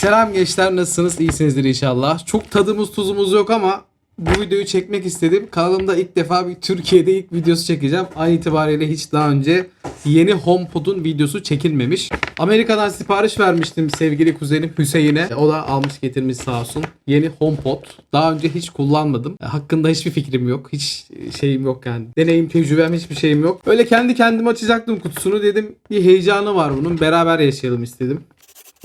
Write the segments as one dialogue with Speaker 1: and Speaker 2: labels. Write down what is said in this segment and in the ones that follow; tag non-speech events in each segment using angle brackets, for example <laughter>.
Speaker 1: Selam gençler nasılsınız? İyisinizdir inşallah. Çok tadımız tuzumuz yok ama bu videoyu çekmek istedim. Kanalımda ilk defa bir Türkiye'de ilk videosu çekeceğim. An itibariyle hiç daha önce yeni HomePod'un videosu çekilmemiş. Amerika'dan sipariş vermiştim sevgili kuzenim Hüseyin'e. O da almış getirmiş sağ olsun. Yeni HomePod. Daha önce hiç kullanmadım. Hakkında hiçbir fikrim yok. Hiç şeyim yok yani. Deneyim, tecrübem hiçbir şeyim yok. Öyle kendi kendime açacaktım kutusunu. Dedim bir heyecanı var bunun. Beraber yaşayalım istedim.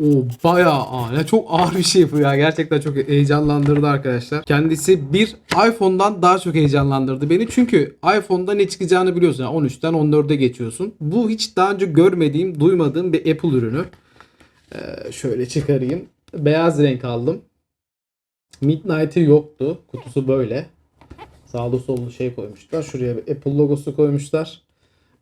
Speaker 1: O bayağı. Ya çok ağır bir şey bu ya. Gerçekten çok heyecanlandırdı arkadaşlar. Kendisi bir iPhone'dan daha çok heyecanlandırdı beni. Çünkü iPhone'da ne çıkacağını biliyorsun. Yani 13'ten 14'e geçiyorsun. Bu hiç daha önce görmediğim, duymadığım bir Apple ürünü. Ee, şöyle çıkarayım. Beyaz renk aldım. Midnight'i yoktu. Kutusu böyle. Sağlı sollu şey koymuşlar. Şuraya bir Apple logosu koymuşlar.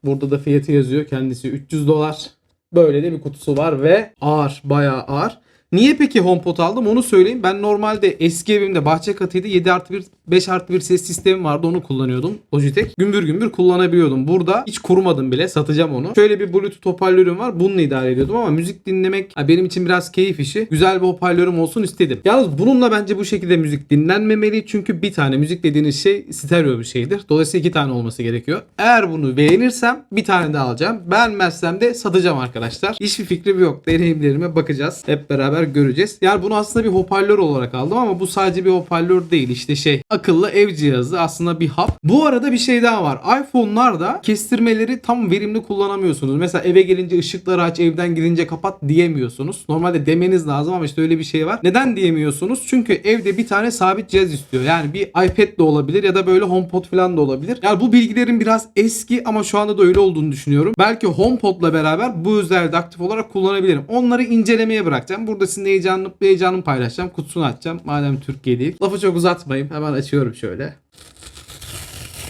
Speaker 1: Burada da fiyatı yazıyor. Kendisi 300 dolar. Böyle de bir kutusu var ve ağır, bayağı ağır. Niye peki HomePod aldım onu söyleyeyim. Ben normalde eski evimde bahçe katıydı 7 artı 1 5 artı 1 ses sistemi vardı onu kullanıyordum. Logitech. Gümbür gümbür kullanabiliyordum. Burada hiç kurmadım bile satacağım onu. Şöyle bir Bluetooth hoparlörüm var. Bununla idare ediyordum ama müzik dinlemek benim için biraz keyif işi. Güzel bir hoparlörüm olsun istedim. Yalnız bununla bence bu şekilde müzik dinlenmemeli. Çünkü bir tane müzik dediğiniz şey stereo bir şeydir. Dolayısıyla iki tane olması gerekiyor. Eğer bunu beğenirsem bir tane daha alacağım. Beğenmezsem de satacağım arkadaşlar. Hiçbir fikrim yok. Deneyimlerime bakacağız. Hep beraber göreceğiz. Yani bunu aslında bir hoparlör olarak aldım ama bu sadece bir hoparlör değil. İşte şey akıllı ev cihazı aslında bir hap. Bu arada bir şey daha var. iPhone'larda kestirmeleri tam verimli kullanamıyorsunuz. Mesela eve gelince ışıkları aç, evden gidince kapat diyemiyorsunuz. Normalde demeniz lazım ama işte öyle bir şey var. Neden diyemiyorsunuz? Çünkü evde bir tane sabit cihaz istiyor. Yani bir iPad de olabilir ya da böyle HomePod falan da olabilir. Yani bu bilgilerin biraz eski ama şu anda da öyle olduğunu düşünüyorum. Belki HomePod'la beraber bu özelliği aktif olarak kullanabilirim. Onları incelemeye bırakacağım. Burada sizin heyecanını, heyecanımı paylaşacağım. Kutusunu açacağım. Madem Türkiye değil. Lafı çok uzatmayayım. Hemen açıyorum şöyle.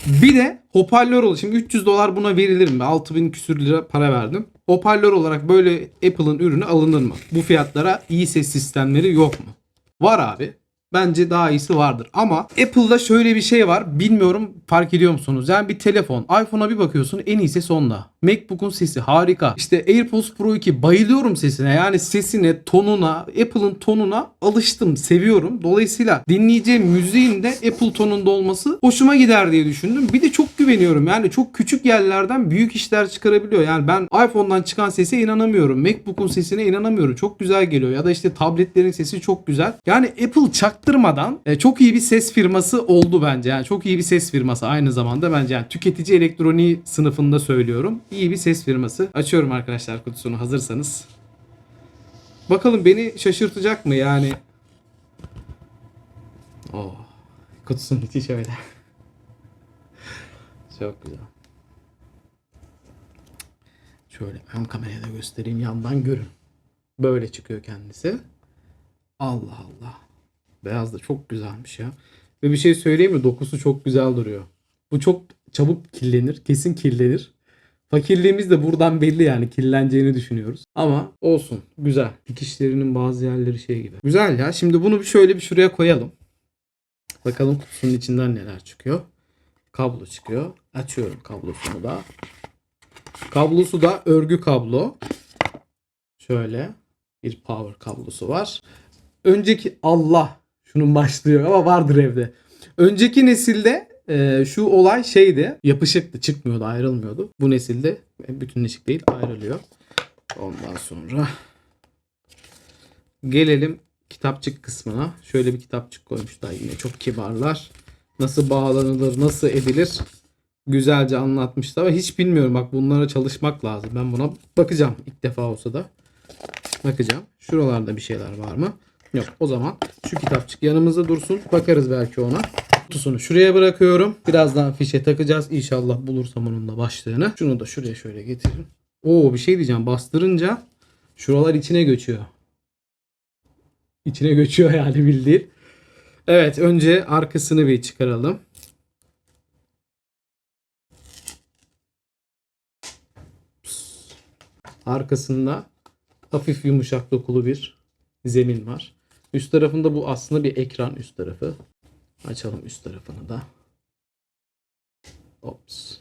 Speaker 1: Bir de hoparlör olur. Şimdi 300 dolar buna verilir mi? 6000 küsür lira para verdim. Hoparlör olarak böyle Apple'ın ürünü alınır mı? Bu fiyatlara iyi ses sistemleri yok mu? Var abi. Bence daha iyisi vardır. Ama Apple'da şöyle bir şey var. Bilmiyorum fark ediyor musunuz? Yani bir telefon. iPhone'a bir bakıyorsun en iyi ses. MacBook'un sesi harika. İşte AirPods Pro 2 bayılıyorum sesine. Yani sesine, tonuna, Apple'ın tonuna alıştım, seviyorum. Dolayısıyla dinleyeceğim müziğin de Apple tonunda olması hoşuma gider diye düşündüm. Bir de çok güveniyorum. Yani çok küçük yerlerden büyük işler çıkarabiliyor. Yani ben iPhone'dan çıkan sese inanamıyorum. MacBook'un sesine inanamıyorum. Çok güzel geliyor. Ya da işte tabletlerin sesi çok güzel. Yani Apple çaktırmadan e, çok iyi bir ses firması oldu bence. Yani çok iyi bir ses firması aynı zamanda bence. Yani tüketici elektroniği sınıfında söylüyorum. İyi bir ses firması. Açıyorum arkadaşlar kutusunu hazırsanız. Bakalım beni şaşırtacak mı yani? Oh. Kutusunun içi şöyle. <laughs> Çok güzel. Şöyle ön kameraya da göstereyim yandan görün. Böyle çıkıyor kendisi. Allah Allah. Beyaz da çok güzelmiş ya. Ve bir şey söyleyeyim mi? Dokusu çok güzel duruyor. Bu çok çabuk kirlenir. Kesin kirlenir. Fakirliğimiz de buradan belli yani kirleneceğini düşünüyoruz. Ama olsun. Güzel. Dikişlerinin bazı yerleri şey gibi. Güzel ya. Şimdi bunu bir şöyle bir şuraya koyalım. Bakalım kutusunun içinden neler çıkıyor. Kablo çıkıyor. Açıyorum kablosunu da. Kablosu da örgü kablo. Şöyle bir power kablosu var. Önceki Allah şunun başlıyor ama vardır evde. Önceki nesilde e, şu olay şeydi. Yapışıktı, çıkmıyordu, ayrılmıyordu. Bu nesilde bütünleşik değil, ayrılıyor. Ondan sonra gelelim kitapçık kısmına. Şöyle bir kitapçık koymuşlar yine çok kibarlar. Nasıl bağlanılır, nasıl edilir güzelce anlatmışlar ama hiç bilmiyorum bak bunlara çalışmak lazım. Ben buna bakacağım ilk defa olsa da. Bakacağım. Şuralarda bir şeyler var mı? Yok. O zaman şu kitapçık yanımızda dursun. Bakarız belki ona. Kutusunu şuraya bırakıyorum. Birazdan fişe takacağız. İnşallah bulursam onun da başlığını. Şunu da şuraya şöyle getiririm. Oo bir şey diyeceğim. Bastırınca şuralar içine göçüyor. İçine göçüyor yani bildiğin. Evet önce arkasını bir çıkaralım. Arkasında hafif yumuşak dokulu bir zemin var. Üst tarafında bu aslında bir ekran üst tarafı. Açalım üst tarafını da. Ops.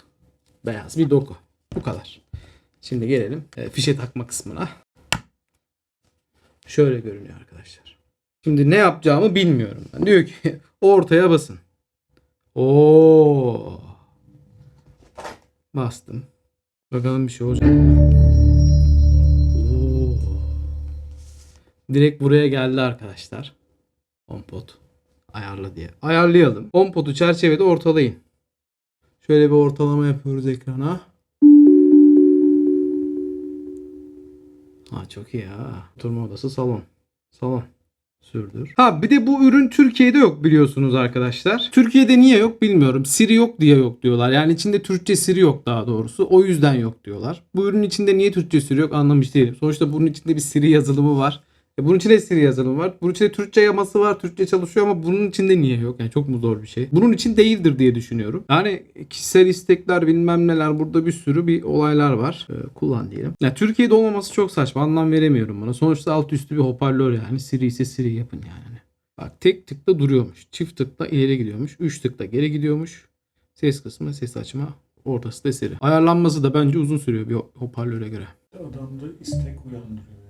Speaker 1: Beyaz bir doku. Bu kadar. Şimdi gelelim e, fişe takma kısmına. Şöyle görünüyor arkadaşlar. Şimdi ne yapacağımı bilmiyorum. Ben. Diyor ki <laughs> ortaya basın. Oo. Bastım. Bakalım bir şey olacak Direkt buraya geldi arkadaşlar. HomePod. Ayarla diye. Ayarlayalım. HomePod'u çerçevede ortalayın. Şöyle bir ortalama yapıyoruz ekrana. Ha çok iyi ha. Oturma odası salon. Salon. Sürdür. Ha bir de bu ürün Türkiye'de yok biliyorsunuz arkadaşlar. Türkiye'de niye yok bilmiyorum. Siri yok diye yok diyorlar. Yani içinde Türkçe Siri yok daha doğrusu. O yüzden yok diyorlar. Bu ürünün içinde niye Türkçe Siri yok anlamış değilim. Sonuçta bunun içinde bir Siri yazılımı var. E bunun içinde Siri yazılımı var. Bunun içinde Türkçe yaması var. Türkçe çalışıyor ama bunun içinde niye yok? Yani çok mu zor bir şey? Bunun için değildir diye düşünüyorum. Yani kişisel istekler bilmem neler burada bir sürü bir olaylar var. Ee, kullan diyelim. Ya Türkiye'de olmaması çok saçma. Anlam veremiyorum buna. Sonuçta alt üstü bir hoparlör yani. Siri ise Siri yapın yani. Bak tek tıkla duruyormuş. Çift tıkla ileri gidiyormuş. Üç tıkla geri gidiyormuş. Ses kısmı, ses açma. Ortası da Siri. Ayarlanması da bence uzun sürüyor bir hoparlöre göre.
Speaker 2: Adamda istek uyandırıyor.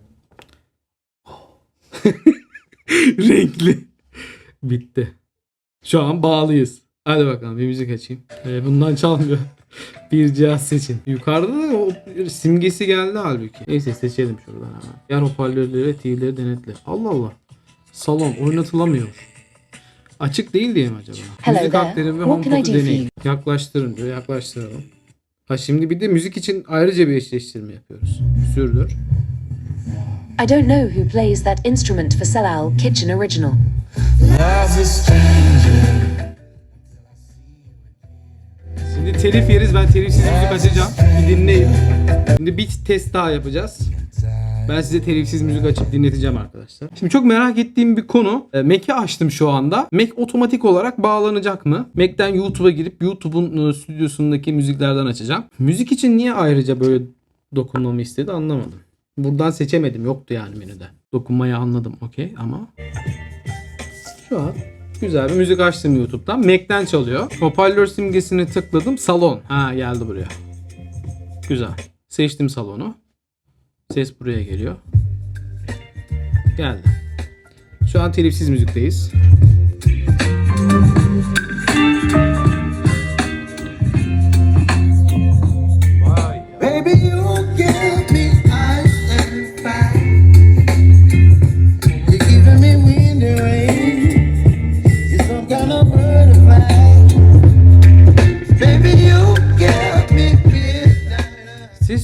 Speaker 2: <laughs>
Speaker 1: Renkli. Bitti. Şu an bağlıyız. Hadi bakalım bir müzik açayım. Ee, bundan çalmıyor. <laughs> bir cihaz seçin. Yukarıda da o simgesi geldi halbuki. Neyse seçelim şuradan hemen. Yan hoparlörleri ve TV'leri denetle. Allah Allah. Salon oynatılamıyor. Açık değil diye mi acaba?
Speaker 3: Hello
Speaker 1: müzik
Speaker 3: there.
Speaker 1: aktarın ve HomePod'u deneyin. Yaklaştırın diyor. Yaklaştıralım. Ha şimdi bir de müzik için ayrıca bir eşleştirme yapıyoruz. Sürdür.
Speaker 3: I don't know who plays that instrument for Selal Kitchen Original.
Speaker 1: Şimdi telif yeriz. Ben telifsiz müzik açacağım. Bir dinleyin. Şimdi bir test daha yapacağız. Ben size telifsiz müzik açıp dinleteceğim arkadaşlar. Şimdi çok merak ettiğim bir konu. E, Mac'i açtım şu anda. Mac otomatik olarak bağlanacak mı? Mac'ten YouTube'a girip YouTube'un e, stüdyosundaki müziklerden açacağım. Müzik için niye ayrıca böyle dokunmamı istedi anlamadım. Buradan seçemedim. Yoktu yani menüde. Dokunmayı anladım okey ama şu an güzel bir müzik açtım YouTube'dan. Mac'ten çalıyor. Hoparlör simgesini tıkladım. Salon. Ha geldi buraya. Güzel. Seçtim salonu. Ses buraya geliyor. Geldi. Şu an telifsiz müzikteyiz.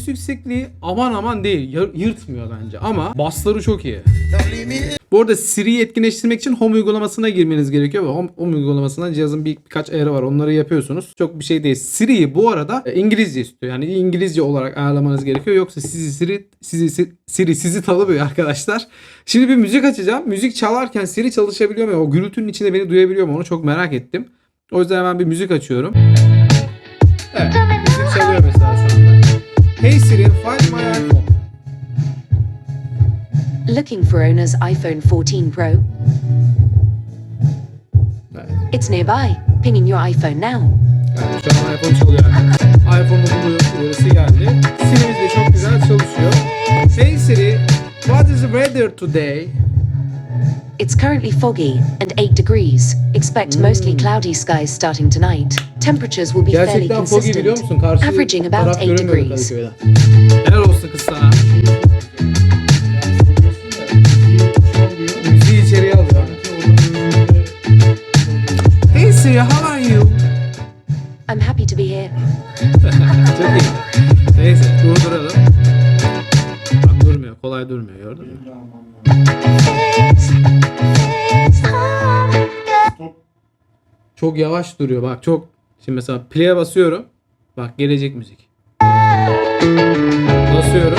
Speaker 1: Ses yüksekliği aman aman değil. Yır- Yırtmıyor bence ama basları çok iyi. Bu arada Siri'yi etkinleştirmek için Home uygulamasına girmeniz gerekiyor ve Home, Home uygulamasından cihazın bir, birkaç ayarı var. Onları yapıyorsunuz. Çok bir şey değil. Siri'yi bu arada e, İngilizce istiyor. Yani İngilizce olarak ayarlamanız gerekiyor. Yoksa sizi Siri sizi Si- Siri sizi tanımıyor arkadaşlar. Şimdi bir müzik açacağım. Müzik çalarken Siri çalışabiliyor mu? O gürültünün içinde beni duyabiliyor mu? Onu çok merak ettim. O yüzden hemen bir müzik açıyorum. Evet. Müzik çalıyor mesela. Hey Siri, find my iPhone.
Speaker 3: Looking for owner's iPhone 14 Pro?
Speaker 1: Evet.
Speaker 3: It's nearby. Pinging your iPhone now.
Speaker 1: Yani şu an iPhone çalıyor arkadaşlar. iPhone'un bu uyarısı geldi. Siri'miz de çok güzel çalışıyor. Hey Siri, what is the weather today?
Speaker 3: It's currently foggy and 8 degrees. Expect mostly mm. cloudy skies starting tonight. Temperatures will be fairly
Speaker 1: Gerçekten foggy biliyor
Speaker 3: consistent,
Speaker 1: musun? Karşı
Speaker 3: averaging about
Speaker 1: taraf
Speaker 3: 8
Speaker 1: göremiyordu
Speaker 3: degrees.
Speaker 1: Kadıköy'den. Helal olsun kız sana. Müziği içeriye alıyor. Hey Siri, how are you?
Speaker 3: I'm happy to be here.
Speaker 1: Çok iyi. Neyse durduralım. Bak durmuyor. Kolay durmuyor gördün mü? Çok yavaş duruyor bak çok. Şimdi mesela play'e basıyorum. Bak gelecek müzik. Basıyorum.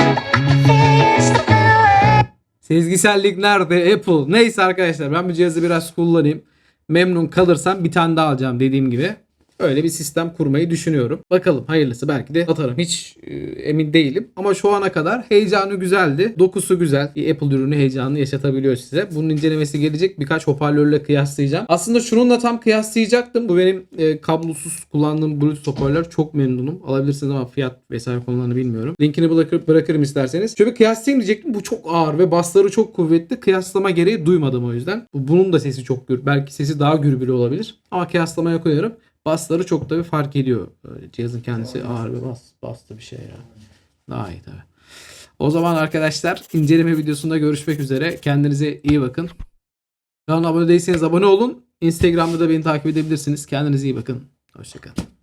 Speaker 1: Sezgisellik nerede? Apple. Neyse arkadaşlar ben bu cihazı biraz kullanayım. Memnun kalırsam bir tane daha alacağım dediğim gibi. Öyle bir sistem kurmayı düşünüyorum. Bakalım hayırlısı belki de atarım. Hiç e, emin değilim. Ama şu ana kadar heyecanı güzeldi. Dokusu güzel. Bir Apple ürünü heyecanını yaşatabiliyor size. Bunun incelemesi gelecek. Birkaç hoparlörle kıyaslayacağım. Aslında şununla tam kıyaslayacaktım. Bu benim e, kablosuz kullandığım Bluetooth hoparlör. Çok memnunum. Alabilirsiniz ama fiyat vesaire konularını bilmiyorum. Linkini bırakır, bırakırım isterseniz. Şöyle kıyaslayayım diyecektim. Bu çok ağır ve basları çok kuvvetli. Kıyaslama gereği duymadım o yüzden. Bu- Bunun da sesi çok gür. Belki sesi daha gürbülü olabilir. Ama kıyaslamaya koyuyorum. Basları çok da bir fark ediyor. Cihazın kendisi ağır ve bas, bastı bir şey ya. Daha iyi tabii. O zaman arkadaşlar inceleme videosunda görüşmek üzere. Kendinize iyi bakın. Kanalıma abone değilseniz abone olun. Instagram'da da beni takip edebilirsiniz. Kendinize iyi bakın. Hoşçakalın.